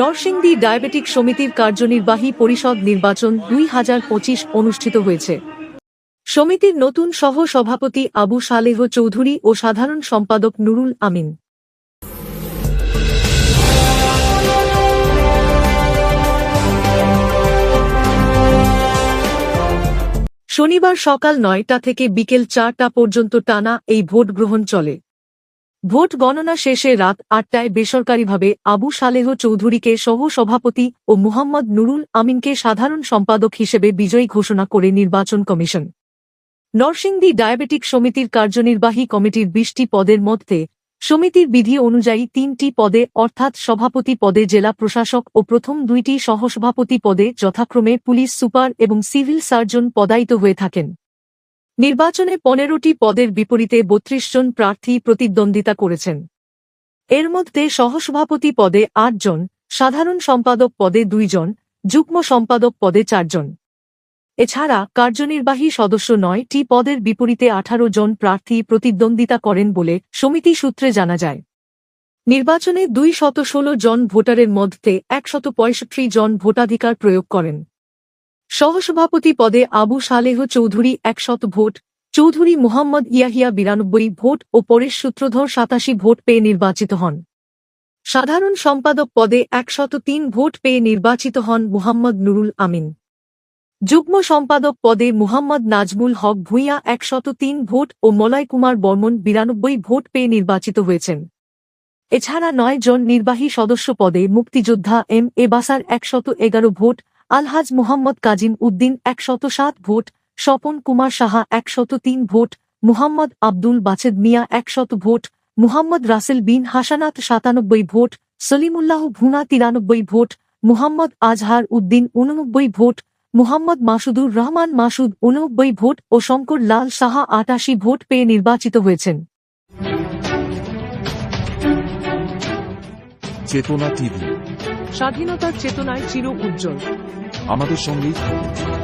Narsingdi diabetic সমিতির কার্যনির্বাহী পরিষদ নির্বাচন দুই হাজার পঁচিশ অনুষ্ঠিত হয়েছে। সমিতির নতুন সহ সভাপতি আবু সালেহ চৌধুরী ও সাধারণ সম্পাদক নুরুল আমিন। শনিবার সকাল নয়টা থেকে বিকেল চারটা পর্যন্ত টানা এই ভোট গ্রহণ চলে। ভোট গণনা শেষে রাত আটটায় বেসরকারিভাবে আবু সালেহ চৌধুরীকে সহ সভাপতি ও মুহাম্মদ নুরুল আমিনকে সাধারণ সম্পাদক হিসেবে বিজয়ী ঘোষণা করে নির্বাচন কমিশন। নরসিংদী ডায়াবেটিক সমিতির কার্যনির্বাহী কমিটির বিশটি পদের মধ্যে সমিতির বিধি অনুযায়ী তিনটি পদে অর্থাৎ সভাপতি পদে জেলা প্রশাসক ও প্রথম দুইটি সহসভাপতি পদে যথাক্রমে পুলিশ সুপার এবং সিভিল সার্জন পদায়িত হয়ে থাকেন। নির্বাচনে পনেরোটি পদের বিপরীতে বত্রিশ জন প্রার্থী প্রতিদ্বন্দ্বিতা করেছেন। এর মধ্যে সহসভাপতি পদে আটজন সাধারণ সম্পাদক পদে দুইজন যুগ্ম সম্পাদক পদে চারজন এছাড়া কার্যনির্বাহী সদস্য নয়টি পদের বিপরীতে আঠারো জন প্রার্থী প্রতিদ্বন্দ্বিতা করেন বলে সমিতি সূত্রে জানা যায়। নির্বাচনে দুই শত ষোলো জন ভোটারের মধ্যে একশত পঁয়ষট্টি জন ভোটাধিকার প্রয়োগ করেন। সহসভাপতি পদে আবু সালেহ চৌধুরী একশত ভোট, চৌধুরী মুহাম্মদ ইয়াহিয়া বিরানব্বই ভোট ও পরেশ সূত্রধর সাতাশি ভোট পেয়ে নির্বাচিত হন। সাধারণ সম্পাদক পদে একশত তিন ভোট পেয়ে নির্বাচিত হন মুহাম্মদ নুরুল আমিন। যুগ্ম সম্পাদক পদে মুহাম্মদ নাজমুল হক ভূঁইয়া একশত তিন ভোট ও মলয় কুমার বর্মন বিরানব্বই ভোট পেয়ে নির্বাচিত হয়েছেন। এছাড়া নয় জন নির্বাহী সদস্য পদে মুক্তিযোদ্ধা এম এ বাসার একশত এগারো ভোট আলহাজ মুহাম্মদ কাজিম উদ্দিন একশত সাত ভোট স্বপন কুমার সাহা একশত তিন ভোট মুহাম্মদ আব্দুল বাছেদ মিয়া একশত ভোট মুহাম্মদ রাসেল বিন হাসানাত সাতানব্বই ভোট সলিমুল্লাহ ভুনা তিরানব্বই ভোট মুহাম্মদ আজহার উদ্দিন উননব্বই ভোট মুহাম্মদ মাসুদুর রহমান মাসুদ উনব্বই ভোট ও শঙ্কর লাল সাহা আটাশি ভোট পেয়ে নির্বাচিত হয়েছেন। চেতনা টিভি। স্বাধীনতার চেতনায় চির উজ্জ্বল। আমাদের সঙ্গেই থাকুন।